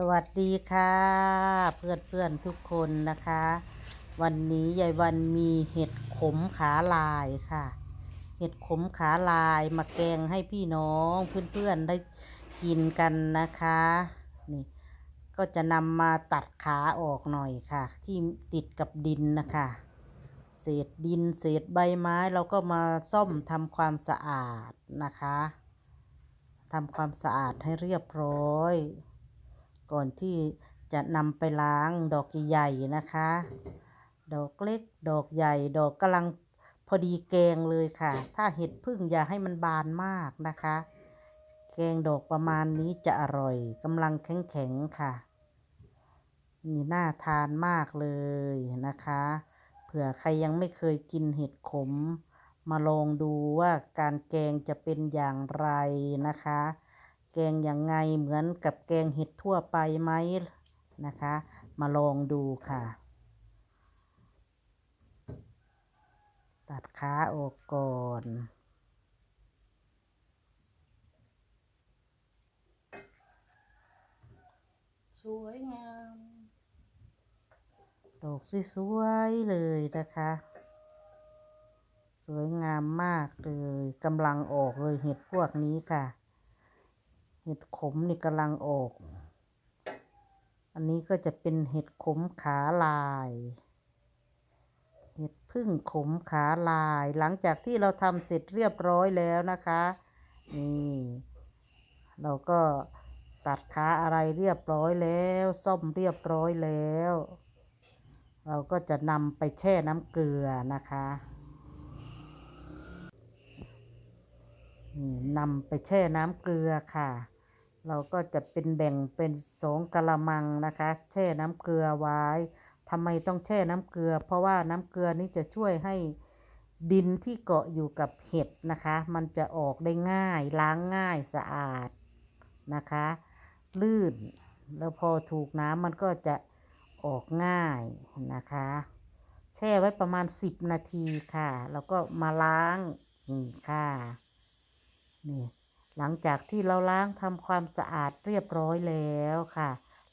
สวัสดีค่ะ เพื่อนเพื่อนทุกคนนะคะ วันนี้ยายวันมีเห็ดขมขาลายค่ะ เห็ดขมขาลายมาแกงให้พี่น้องเพื่อนๆได้กินกันนะคะนี่ก็จะนำมาตัดขาออกหน่อยค่ะ ที่ติดกับดินนะคะ เศษดินเศษใบไม้เราก็มาซ่อมทำความสะอาดนะคะทำความสะอาดให้เรียบร้อย ก่อนที่จะนำไปล้างดอกใหญ่นะคะ ดอกเล็กดอกใหญ่ ดอกกำลังพอดีแกงเลยค่ะ ถ้าเห็ดพึ่งอย่าให้มันบานมากนะคะ แกงดอกประมาณนี้จะอร่อยกำลังแข็งๆค่ะนี่น่าทานมากเลยนะคะเผื่อใครยังไม่เคยกินเห็ดขม มาลองดูว่าการแกงจะเป็นอย่างไรนะคะ แกงอย่างไงเหมือนกับแกงเห็ดทั่วไปไหมนะคะ มาลองดูค่ะ ตัดขาออกก่อนสวยงามดอกสวยๆเลยนะคะ สวยงามมากเลยกำลังออกเลยเห็ดพวกนี้ค่ะ เห็ดขมนี่กำลังออก อันนี้ก็จะเป็นเห็ดขมขาลาย เห็ดพึ่งขมขาลาย หลังจากที่เราทำเสร็จเรียบร้อยแล้วนะคะ นี่เราก็ตัดขาอะไรเรียบร้อยแล้ว ซ่อมเรียบร้อยแล้ว เราก็จะนำไปแช่น้ำเกลือนะคะนี่นำไปแช่น้ำเกลือค่ะ เราก็จะเป็นแบ่งเป็นสองกะละมังนะคะ แช่น้ำเกลือไว้ทำไมต้องแช่น้ำเกลือ เพราะว่าน้ำเกลือนี้จะช่วยให้ดินที่เกาะอยู่กับเห็ดนะคะ มันจะออกได้ง่ายล้างง่ายสะอาดนะคะ ลื่น แล้วพอถูกน้ำมันก็จะออกง่ายนะคะ แช่ไว้ประมาณ 10 นาทีค่ะ แล้วก็มาล้างนี่ค่ะนี่ หลังจากที่เราล้างทำความสะอาดเรียบร้อยแล้วค่ะ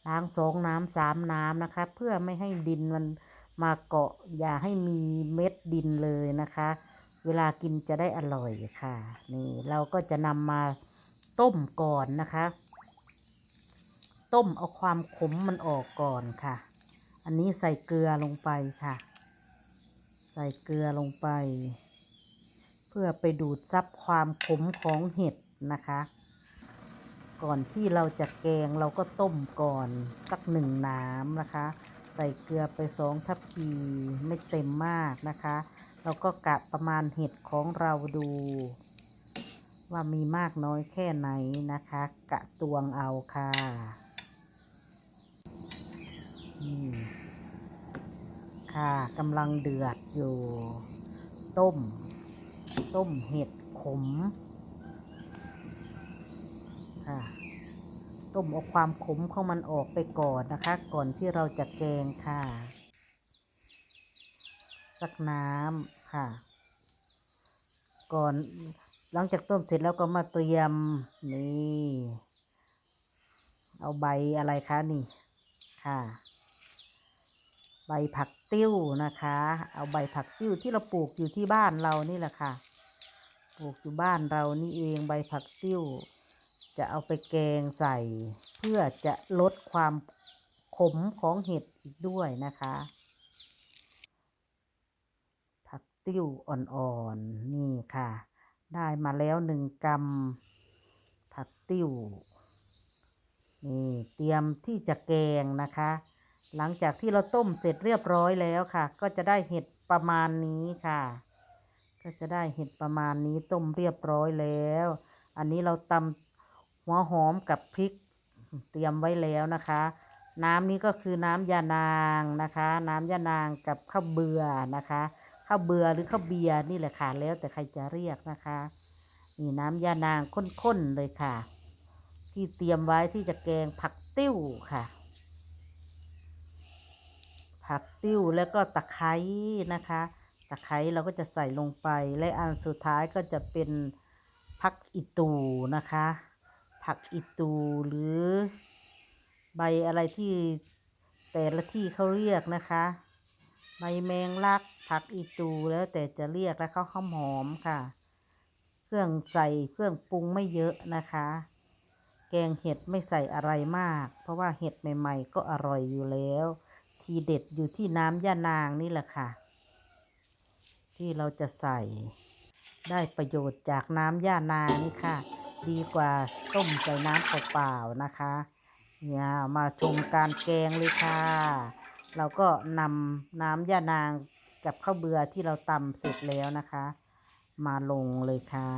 ล้างสองน้ำสามน้ำนะคะ เพื่อไม่ให้ดินมันมาเกาะอย่าให้มีเม็ดดินเลยนะคะ เวลากินจะได้อร่อยค่ะ นี่เราก็จะนำมาต้มก่อนนะคะ ต้มเอาความขมมันออกก่อนค่ะ อันนี้ใส่เกลือลงไปค่ะ ใส่เกลือลงไป เพื่อไปดูดซับความขมของเห็ด นะคะ ก่อนที่เราจะแกงเราก็ต้มก่อนสักหนึ่งน้ำนะคะ ใส่เกลือไปสองทัพพีไม่เต็มมากนะคะเราก็กะประมาณเห็ดของเราดู ว่ามีมากน้อยแค่ไหนนะคะ กะตวงเอาค่ะค่ะกำลังเดือดอยู่ ต้ม ต้มเห็ดขม ค่ะ ต้มเอาความขมของมันออกไปก่อนนะคะ ก่อนที่เราจะแกงค่ะสักน้ำค่ะ ก่อนหลังจากต้มเสร็จแล้วก็มาเตรียมนี่เอาใบอะไรคะนี่ค่ะ ใบผักติ้วนะคะ เอาใบผักติ้วที่เราปลูกอยู่ที่บ้านเรานี่แหละค่ะ ปลูกอยู่บ้านเรานี่เองใบผักติ้ว จะเอาไปแกงใส่ เพื่อจะลดความขมของเห็ดอีกด้วยนะคะ ผักติ้วอ่อนๆนี่ค่ะ ได้มาแล้วหนึ่งกำผักติ้วนี่เตรียมที่จะแกงนะคะ หลังจากที่เราต้มเสร็จเรียบร้อยแล้วค่ะ ก็จะได้เห็ดประมาณนี้ค่ะ ก็จะได้เห็ดประมาณนี้ต้มเรียบร้อยแล้ว อันนี้เราตำ หัวหอมกับพริกเตรียมไว้แล้วนะคะ น้ำนี้ก็คือน้ำยานางนะคะ น้ำยานางกับข้าวเบือนะคะข้าวเบือหรือข้าวเบียร์นี่แหละค่ะแล้วแต่ใครจะเรียกนะคะนี่น้ำยานางข้นๆเลยค่ะ ที่เตรียมไว้ที่จะแกงผักติ้วค่ะ ผักติ้วแล้วก็ตะไคร้นะคะตะไคร้เราก็จะใส่ลงไปและอันสุดท้ายก็จะเป็นผักอีตูนะคะ ผักอีตูหรือใบอะไรที่แต่ละที่เขาเรียกนะคะ ใบแมงลัก ผักอีตูแล้วแต่จะเรียกแล้วเขาข้าวหอมค่ะ เครื่องใส่เครื่องปรุงไม่เยอะนะคะ แกงเห็ดไม่ใส่อะไรมาก เพราะว่าเห็ดใหม่ ๆ ก็อร่อยอยู่แล้ว ทีเด็ดอยู่ที่น้ำย่านางนี่แหละค่ะ ที่เราจะใส่ได้ประโยชน์จากน้ำย่านางนี่ค่ะ ดีกว่าต้มใส่น้ำเปล่าๆนะคะเนี่ยมาชมการแกงเลยค่ะ เราก็นำน้ำยานางกับข้าวเบือที่เราตำเสร็จแล้วนะคะ มาลงเลยค่ะ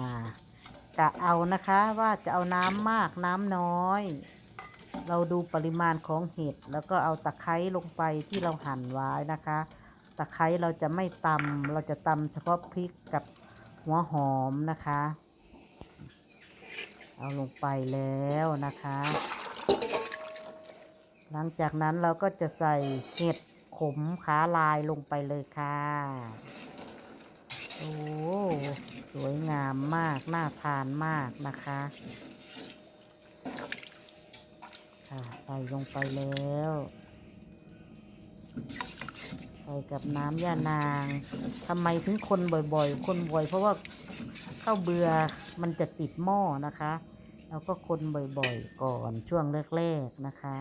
กะเอานะคะว่าจะเอาน้ำมากน้ำน้อย เราดูปริมาณของเห็ดแล้วก็เอาตะไคร้ลงไปที่เราหั่นไว้นะคะ ตะไคร้เราจะไม่ตำเราจะตำเฉพาะพริกกับหัวหอมนะคะ เอาลงไปแล้วนะคะ หลังจากนั้นเราก็จะใส่เห็ดขมขาลายลงไปเลยค่ะ โอ้สวยงามมาก น่าทานมากนะคะค่ะใส่ลงไปแล้ว ใส่กับน้ำยานางทำไมถึงคนบ่อยๆ คนบ่อยเพราะว่า ข้าวเบื่อมันจะติดหม้อนะคะแล้วก็คนบ่อยๆก่อนช่วงแรกๆนะคะ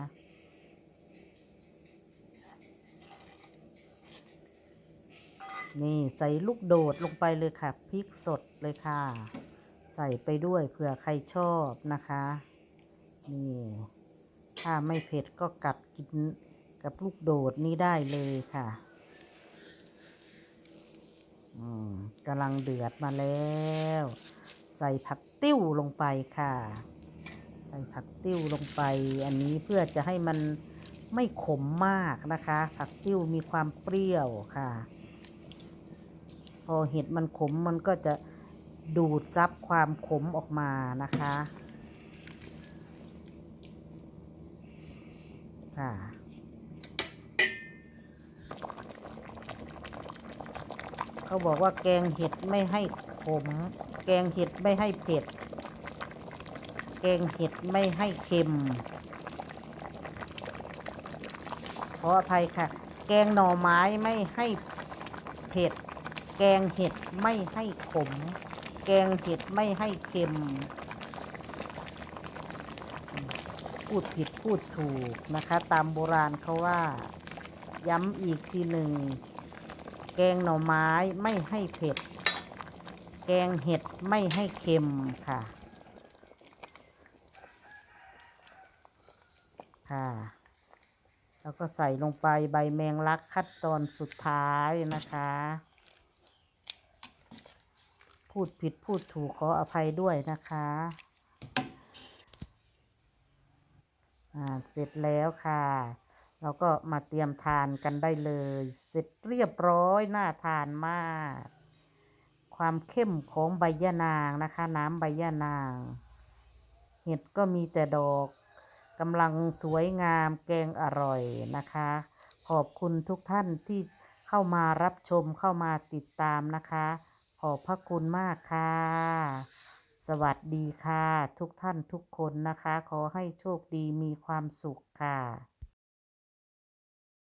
นี่ใส่ลูกโดดลงไปเลยค่ะพริกสดเลยค่ะ ใส่ไปด้วยเผื่อใครชอบนะคะ นี่ ถ้าไม่เผ็ดก็กัดกินกับลูกโดดนี้ได้เลยค่ะ อืม กำลังเดือดมาแล้ว ใส่ผักติ้วลงไปค่ะ ใส่ผักติ้วลงไป อันนี้เพื่อจะให้มันไม่ขมมากนะคะ ผักติ้วมีความเปรี้ยวค่ะ พอเห็ดมันขมมันก็จะดูดซับความขมออกมานะคะ ค่ะ เขาบอกว่าแกงเห็ดไม่ให้ขม แกงเห็ดไม่ให้เผ็ด แกงเห็ดไม่ให้เค็ม ขออภัยค่ะ แกงหน่อไม้ไม่ให้เผ็ด แกงเห็ดไม่ให้ขม แกงเห็ดไม่ให้เค็ม พูดผิดพูดถูกนะคะ ตามโบราณเขาว่า ย้ำอีกทีหนึ่ง แกงหน่อไม้ไม่ให้เผ็ด แกงเห็ดไม่ให้เค็มค่ะ ค่ะ แล้วก็ใส่ลงไปใบแมงลักขั้นตอนสุดท้ายนะคะ พูดผิดพูดถูกขออภัยด้วยนะคะอ่าเสร็จแล้วค่ะ เราก็มาเตรียมทานกันได้เลย เสร็จเรียบร้อยน่าทานมาก ความเข้มของใบยะนางนะคะ น้ำใบยะนาง เห็ดก็มีแต่ดอกกำลังสวยงามแกงอร่อยนะคะ ขอบคุณทุกท่านที่เข้ามารับชมเข้ามาติดตามนะคะ ขอบพระคุณมากค่ะ สวัสดีค่ะ ทุกท่านทุกคนนะคะ ขอให้โชคดีมีความสุขค่ะ